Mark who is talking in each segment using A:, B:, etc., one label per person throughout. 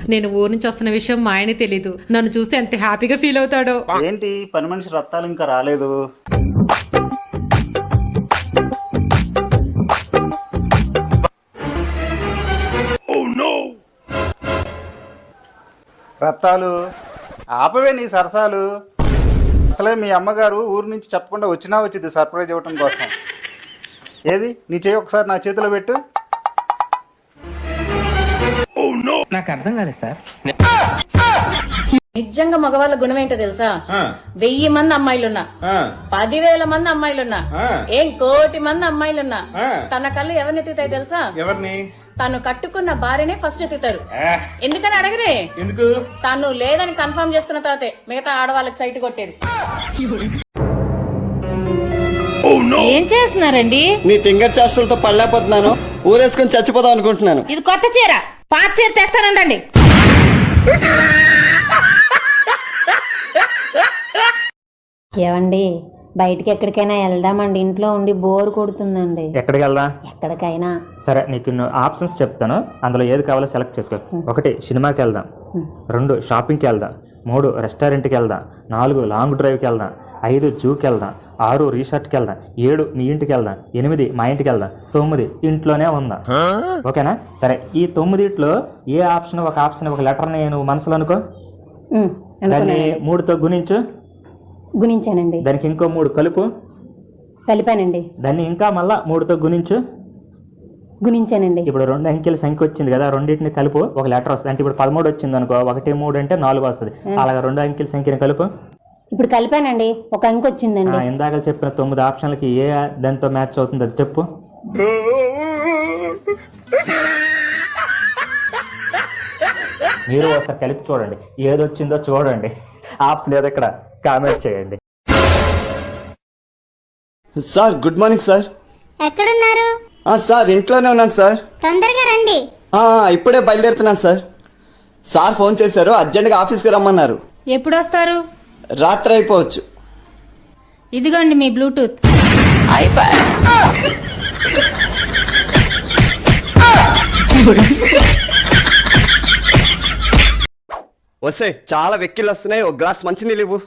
A: నేను ఊరు నుంచి వస్తున్న విషయం మా ఆయన తెలీదు. నన్ను చూస్తే ఎంత హ్యాపీగా ఫీల్ అవుతాడో.
B: ఏంటి? పని మనిషి రత్తాలు ఇంకా రాలేదు. రత్తాలు ఆపవే నీ సరసాలు. అసలే మీ అమ్మగారు ఊరు నుంచి చెప్పకుండా వచ్చినా వచ్చింది సర్ప్రైజ్ ఇవ్వటం కోసం. ఏది? నీ చేయి ఒకసారి నా చేతిలో పెట్టు.
C: నాకు అర్థం కాలేదు సార్.
D: నిజంగా మగవాళ్ళ గుణం ఏంటో తెలుసా? వెయ్యి మంది అమ్మాయిలున్నా పదివేల మంది అమ్మాయిలున్నా ఏం కోటి మంది అమ్మాయిలున్నా తన కళ్ళు ఎవరిని ఎత్తుతాయి తెలుసా?
E: ఎవరిని?
D: తను కట్టుకున్న భార్యనే ఫస్ట్ ఎత్తుతారు. ఎందుకని అడగరే?
E: ఎందుకు?
D: తను లేదని కన్ఫర్మ్ చేసుకున్న తర్వాతే మిగతా ఆడవాళ్ళకి సైట్ కొట్టేది. ఏం చేస్తున్నారండి?
F: నీ తింగర్ చేష్టలతో పడలేకపోతున్నాను. ఊరేసుకొని చచ్చిపోదాం అనుకుంటున్నాను.
D: ఇది కొత్త చీర. పాత చీర తెస్తానండి
G: ఏవండి బయటికి ఎక్కడికైనా వెళ్దామండి. ఇంట్లో ఉండి బోర్ కొడుతుందండి.
H: ఎక్కడికి వెళ్దాం?
G: ఎక్కడికైనా.
H: సరే నీకు ఆప్షన్స్ చెప్తాను. అందులో ఏది కావాలో సెలెక్ట్ చేసుకో. ఒకటి సినిమాకి వెళ్దాం. రెండు షాపింగ్కి వెళ్దాం. మూడు రెస్టారెంట్కి వెళ్దాం నాలుగు లాంగ్ డ్రైవ్కి వెళ్దాం ఐదు జూకి వెళ్దాం ఆరు రీసార్ట్కి వెళ్దాం ఏడు మీ ఇంటికి వెళ్దాం ఎనిమిది మా ఇంటికి వెళ్దాం తొమ్మిది ఇంట్లోనే ఉందాం? ఓకేనా? సరే ఈ తొమ్మిదిట్లో ఏ ఆప్షన్ ఒక ఆప్షన్ ఒక లెటర్ని నువ్వు మనసులో అనుకో. దాన్ని మూడుతో గుణించు.
G: గుణించానండి.
H: దానికి ఇంకో మూడు కలుపు.
G: కలిపానండి.
H: దాన్ని ఇంకా మళ్ళా మూడుతో గుణించు.
G: గుణించానండి.
H: ఇప్పుడు రెండు అంకెల సంఖ్య వచ్చింది కదా రెండింటిని కలుపు ఒక లెటర్ వస్తుంది. అంటే ఇప్పుడు పదమూడు వచ్చింది అనుకో ఒకటి మూడు అంటే నాలుగు వస్తుంది. అలాగే రెండు అంకెల సంఖ్యని కలుపు.
G: ఇప్పుడు కలిపానండి ఒక అంక వచ్చిందండి.
H: ఇందాక చెప్పిన తొమ్మిది ఆప్షన్లకి ఏ దాంతో మ్యాచ్ అవుతుంది అది చెప్పు. మీరు ఒకసారి కలిపి చూడండి. ఏది వచ్చిందో చూడండి. ఆప్షన్ ఏదో ఇక్కడ కామెంట్ చేయండి.
F: సార్ గుడ్ మార్నింగ్ సార్
I: ఎక్కడున్నారు?
F: ఆ, సార్ ఇంట్లోనే ఉన్నాను సార్.
I: తొందరగా రండి.
F: ఆ, ఇప్పుడే బయలుదేరుతున్నాను సార్. సార్ ఫోన్ చేశారు అర్జెంట్గా ఆఫీస్కి రమ్మన్నారు.
D: ఎప్పుడు వస్తారు?
F: రాత్రి అయిపోవచ్చు.
D: ఇదిగోండి మీ బ్లూటూత్.
F: వస్తే చాలా వెక్కిళ్ళు వస్తున్నాయి ఒక గ్లాస్ మంచినీళ్ళు ఇవ్వు.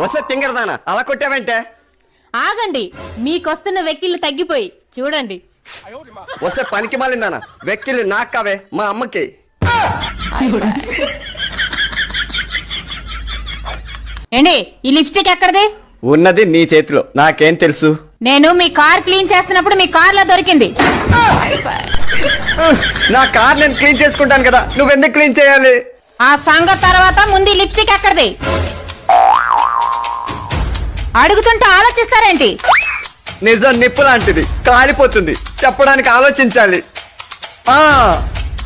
F: వస్తే తింగరదానా అలా కొట్టావంటే?
D: ఆగండి. మీకొస్తున్న వెక్కిళ్ళు తగ్గిపోయి. చూడండి.
F: వస్తే పనికి మాలిందానా వెక్కిళ్ళు నాకు కావే మా అమ్మకి.
D: ఏండి ఈ లిప్స్టిక్ ఎక్కడిది?
F: ఉన్నది నీ చేతిలో. నాకేం తెలుసు?
D: నేను మీ కార్ క్లీన్ చేస్తున్నప్పుడు మీ కార్లో దొరికింది.
F: నా కార్ నేను క్లీన్ చేసుకుంటాను కదా. నువ్వెందుకు క్లీన్ చేయాలి?
D: ఆ సంగతి తర్వాత ముందు లిప్స్టిక్ ఎక్కడిది? అడుగుతుంటే ఆలోచిస్తారేంటి?
F: నిజం నిప్పు లాంటిది. కాలిపోతుంది. చెప్పడానికి ఆలోచించాలి. ఆ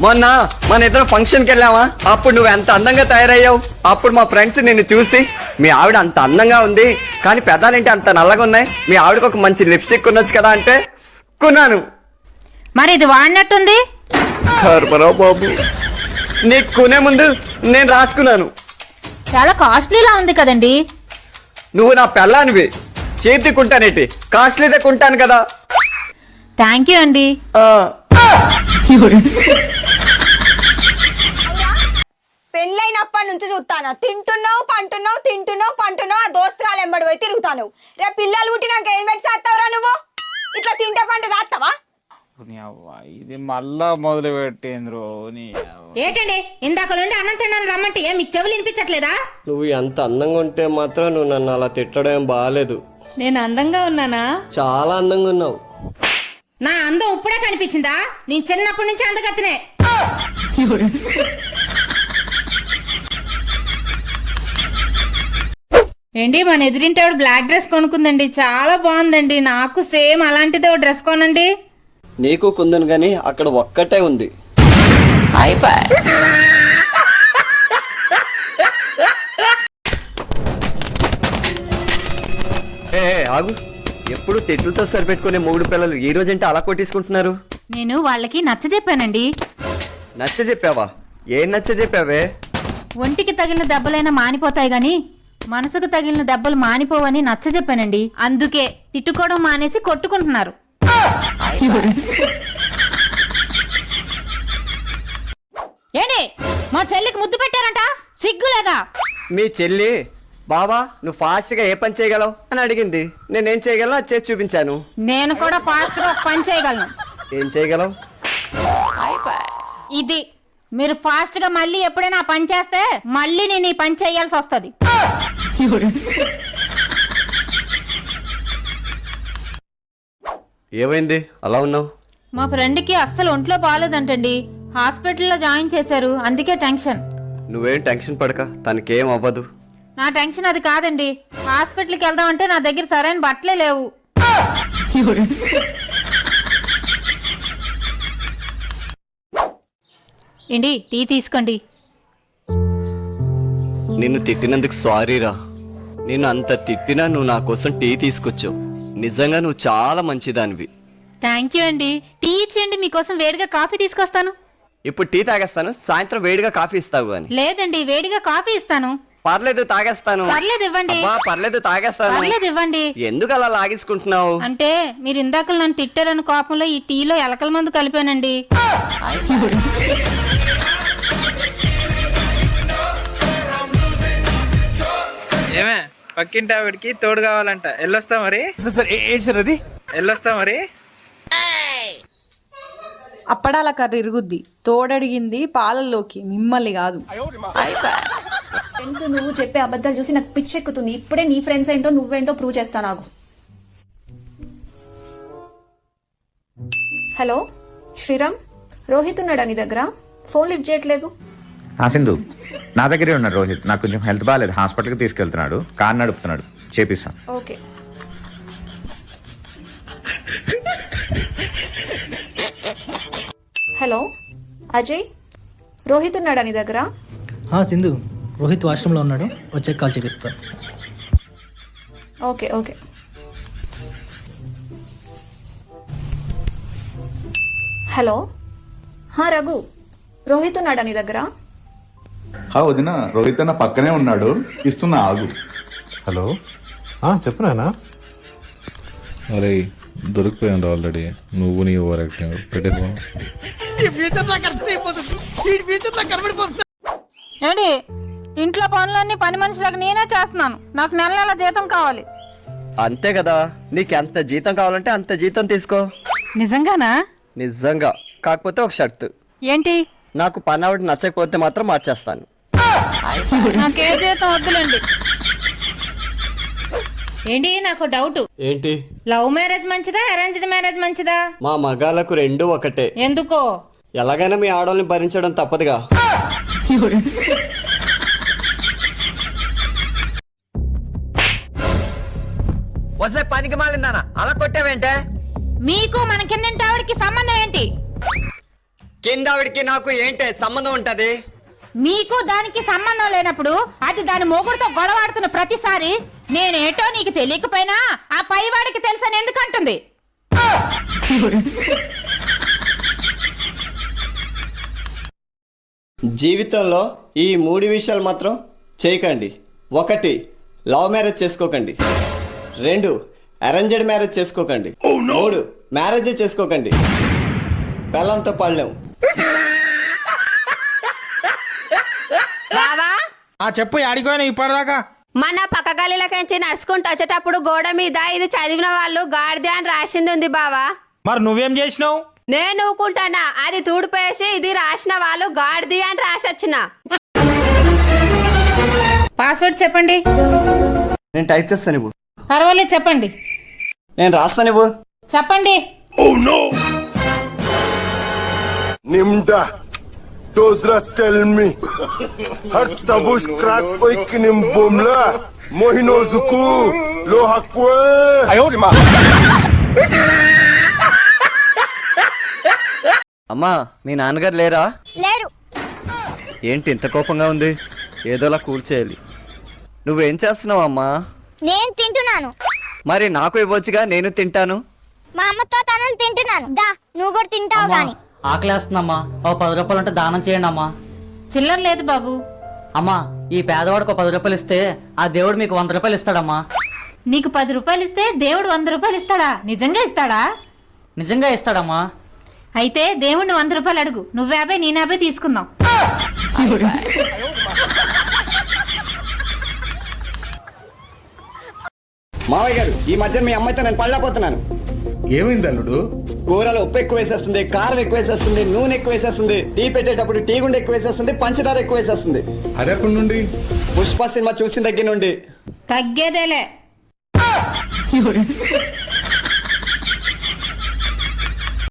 F: మొన్న మన ఇద్దరం ఫంక్షన్కి వెళ్ళావా అప్పుడు నువ్వు ఎంత అందంగా తయారయ్యావు? అప్పుడు మా ఫ్రెండ్స్ నిన్ను చూసి మీ ఆవిడ అంత అందంగా ఉంది కానీ పెదాలేంటి అంత నల్లగా ఉన్నాయి? మీ ఆవిడకు ఒక మంచి లిప్స్టిక్ కొనొచ్చు కదా అంటే కొన్నాను.
D: మరి ఇది వాడినట్టుంది?
F: బాబు నీకు కొనే ముందు నేను రాసుకున్నాను.
D: చాలా కాస్ట్లీలా ఉంది కదండి.
F: నువ్వు నా పెళ్ళానివి. చేతి కొంటానేటి. కాస్ట్లీదే కొంటాను కదా.
D: థ్యాంక్ యూ అండి.
F: ఆ.
I: పెళ్ళైనప్పటి నుంచి చూస్తాను. తింటున్నావు పంటున్నావు తింటున్నావు పంటున్నావు ఆ దోస్తుగాలు ఎంబడి పోయి తిరుగుతాను రేపు పిల్లలు పుట్టినాక ఏం పెట్టి చేస్తావురా నువ్వు? ఇట్లా తింటే పంట చేస్తావా
E: నీ అవ్వ, ఇది మళ్ళా మొదలు పెట్టేంద్రో నీ అవ్వ.
D: ఏంటండి? ఇందాక నుండి అన్నం తిన్నాను రమ్మంటే ఏం మీకు చెవులు వినిపించట్లేదా?
F: నువ్వు ఎంత అందంగా ఉంటే మాత్రం నువ్వు నన్ను అలా తిట్టడం ఏం బాగాలేదు.
D: నేను అందంగా ఉన్నానా?
F: చాలా అందంగా ఉన్నావు.
D: నా అందం ఇప్పుడే కనిపించిందా? నేను చిన్నప్పటి నుంచి అందగత్తనే. ఏంటి మన ఎదిరింటి ఆవిడ బ్లాక్ డ్రెస్ కొనుక్కుందండి. చాలా బాగుందండి. నాకు సేమ్ అలాంటిదే ఓ డ్రెస్ కొనండి.
F: నీకు కుందను గాని అక్కడ ఒక్కటే ఉంది. ఏ, ఏ, ఆగు. ఎప్పుడు తిట్లతో సరిపెట్టుకునే మూడు పిల్లలు ఈ రోజంటే అలా కొట్టేసుకుంటున్నారు?
D: నేను వాళ్ళకి నచ్చ చెప్పానండి
F: నచ్చ చెప్పావా ఏం నచ్చ చెప్పావే
D: ఒంటికి తగిలిన దెబ్బలైనా మానిపోతాయి గాని మనసుకు తగిలిన దెబ్బలు మానిపోవని నచ్చ చెప్పానండి అందుకే తిట్టుకోవడం మానేసి కొట్టుకుంటున్నారు. ఏంటి? మా చెల్లికి ముద్దు పెట్టారంట? సిగ్గు లేదా?
F: మీ చెల్లి బాబా నువ్వు ఫాస్ట్గా ఏ పని చేయగలవు? అని అడిగింది. నేనేం చేయగలను? అది చేసి చూపించాను.
D: నేను కూడా ఫాస్ట్గా పని చేయగలను.
F: ఏం చేయగలవు?
D: ఇది మీరు ఫాస్ట్గా మళ్ళీ ఎప్పుడైనా పని చేస్తే మళ్ళీ నేను ఈ పని చేయాల్సి వస్తుంది.
F: ఏమైంది? అలా ఉన్నావు?
D: మా ఫ్రెండ్కి అస్సలు ఒంట్లో బాగాలేదంటండి హాస్పిటల్లో జాయిన్ చేశారు. అందుకే టెన్షన్.
F: నువ్వేం టెన్షన్ పడక. తనకేం అవ్వదు.
D: నా టెన్షన్ అది కాదండి. హాస్పిటల్కి వెళ్దామంటే నా దగ్గర సరైన బట్టలే లేవు. ఏంటి టీ తీసుకోండి.
F: నిన్ను తిట్టినందుకు సారీరా. నేను అంత తిట్టినా నువ్వు నా కోసం టీ తీసుకొచ్చావు. నిజంగా నువ్వు చాలా మంచిదానివి.
D: థ్యాంక్ యూ అండి. టీ ఇచ్చేయండి మీకోసం వేడిగా కాఫీ తీసుకొస్తాను.
F: ఇప్పుడు టీ తాగేస్తాను సాయంత్రం వేడిగా కాఫీ ఇస్తావు అని.
D: లేదండి వేడిగా కాఫీ ఇస్తాను.
F: పర్లేదు తాగేస్తాను.
D: పర్లేదు ఇవ్వండి.
F: అబ్బా పర్లేదు తాగేస్తాను.
D: పర్లేదు ఇవ్వండి.
F: ఎందుకు అలా లాగేసుకుంటున్నావు?
D: అంటే మీరు ఇందాక నన్ను తిట్టారని కోపంలో ఈ టీలో ఎలకల మందు కలిపానండి.
E: ఏమే? పక్కింటి ఆవిడకి తోడు కావాలంట. ఎల్లొస్తా మరి?
J: సార్ ఏంటి సార్ అది?
E: ఎల్లొస్తా మరి?
K: అప్పడాల కర్రీ ఇరుగుద్ది. తోడడిగింది పాలల్లోకి. మిమ్మల్ని కాదు.
D: ఫ్రెండ్స్ నువ్వు చెప్పే అబద్ధాలు చూసి నాకు పిచ్చెక్కుతుంది. ఇప్పుడే నీ ఫ్రెండ్స్ ఏంటో నువ్వేంటో ప్రూవ్ చేస్తా నాకు. హలో శ్రీరామ్? రోహిత్ ఉన్నాడా నీ దగ్గర? ఫోన్ లిఫ్ట్ చేయట్లేదు.
L: సింధు నా దగ్గరే ఉన్నాడు రోహిత్. నాకు కొంచెం హెల్త్ బాగాలేదు హాస్పిటల్కి తీసుకెళ్తున్నాడు. కార్ నడుపుతున్నాడు. చేపిస్తాను
D: ఓకే. హలో అజయ్? రోహిత్ ఉన్నాడా నీ దగ్గర?
J: సింధు రోహిత్ వాష్రూమ్లో ఉన్నాడు. వచ్చే కాల్ చేపిస్తాను
D: ఓకే ఓకే. హలో? హా రఘు రోహిత్ ఉన్నాడా నీ దగ్గర?
L: వదిన రోహిత్ అన్న పక్కనే ఉన్నాడు. ఇస్తున్నా ఆగు.
H: హలో? చెప్పు నానా
L: అరే దొరికిపోయాడు ఆల్రెడీ. నువ్వు నీ ఓవర్ యాక్టింగ్. పెట్టేపో
D: ఏంటి ఇంట్లో పనులన్నీ పని మనుషులకు నేనే చేస్తున్నాను. నాకు నెల నెల జీతం కావాలి.
F: అంతే కదా. నీకు ఎంత జీతం కావాలంటే అంత జీతం తీసుకో.
D: నిజంగానా?
F: నిజంగా. కాకపోతే ఒక షర్తు.
D: ఏంటి?
F: నాకు పని ఆవిడ నచ్చకపోతే మాత్రం మార్చేస్తాను.
D: నాకే జీతం వద్దులేండి. ఏంటి నాకు డౌట్?
F: ఏంటి?
D: లవ్ మ్యారేజ్ మంచిదా అరేంజ్డ్ మ్యారేజ్ మంచిదా?
F: మా మగాళ్ళకు రెండు ఒకటే.
D: ఎందుకో?
F: ఎలాగైనా మీ ఆడవాళ్ళని భరించడం తప్పదుగా. వస్తే పనికి మాలిందానా అలా కొట్టావేంటే?
D: మీకు మన కిందంటి ఆవిడకి సంబంధం ఏంటి?
F: కింద ఆవిడకి నాకు ఏంటే సంబంధం ఉంటది?
D: మీకు దానికి సంబంధం లేనప్పుడు అది దాని మొగుడుతో గొడవాడుతున్న ప్రతిసారి నేనేటో నీకు తెలియకపోయినా ఆ పైవాడికి తెలుసని ఎందుకు అంటుంది
F: జీవితంలో ఈ మూడు విషయాలు మాత్రం చేయకండి. ఒకటి లవ్ మ్యారేజ్ చేసుకోకండి. రెండు అరేంజ్డ్ మ్యారేజ్ చేసుకోకండి. మూడు మ్యారేజ్ చేసుకోకండి. పెళ్ళంతో పడలేము.
D: బావా?
J: చెప్పు ఆడిపోయినా ఇప్పటిదాకా.
D: మన పక్క గల్లీలకించి నడుచుకుంటూ వచ్చేటప్పుడు గోడ మీద ఇది చదివిన వాళ్ళు గాడిద అని రాసింది ఉంది బావా.
J: మరి నువ్వేం చేసినావు?
D: నేను ఊకుంటానా? అది తూడిపోయేసి ఇది రాసిన వాళ్ళు గాడిది అని రాసొచ్చిన. పాస్వర్డ్ చెప్పండి.
F: నేను టైప్ చేస్తాను ఇవ్వు
D: పర్వాలేదు చెప్పండి.
F: నేను రాస్తాను ఇవ్వు
D: చెప్పండి.
L: నిమ్డా. Dozras tell me. Har tabush crack oik nim bomla. Mohino zuku. Lo hakwe. Ayori ma.
F: అమ్మా మీ నాన్నగారు లేరా
D: లేరు
F: ఏంటి ఇంత కోపంగా ఉంది ఏదోలా కూల్ చేయాలి నువ్వేం చేస్తున్నావు అమ్మా
D: నేను తింటున్నాను
F: మరి నాకు ఇవ్వచ్చుగా నేను తింటాను
D: మా అమ్మతో తనని తింటున్నాను దా నువ్వు కూడా తింటావు గాని
J: ఆకలేస్తుందమ్మా. ఓ పది రూపాయలు ఉంటే దానం చేయండి అమ్మా.
D: చిల్లర లేదు బాబు.
J: అమ్మా ఈ పేదవాడికి ఒక పది రూపాయలు ఇస్తే ఆ దేవుడు మీకు వంద రూపాయలు ఇస్తాడమ్మా.
D: నీకు పది రూపాయలు ఇస్తే దేవుడు వంద రూపాయలు ఇస్తాడా? నిజంగా ఇస్తాడా?
J: నిజంగా ఇస్తాడమ్మా.
D: అయితే దేవుడిని వంద రూపాయలు అడుగు. నువ్వు యాభై నేను యాభై తీసుకుందాం.
F: మావయ్య గారు ఈ మధ్య మీ అమ్మాయితో నేను పళ్ళపోతున్నాను.
M: ఏమైంది అల్లుడు?
F: కూరలో ఉప్పు ఎక్కువ వేసేస్తుంది కారం ఎక్కువ వేసేస్తుంది నూనె ఎక్కువ వేసేస్తుంది టీ పెట్టేటప్పుడు టీ గుండె ఎక్కువ వేసేస్తుంది పంచదార ఎక్కువ వేసేస్తుంది.
M: అది ఎప్పటి నుండి?
F: పుష్ప సినిమా చూసిన దగ్గర నుండి.
C: తగ్గేదేలే.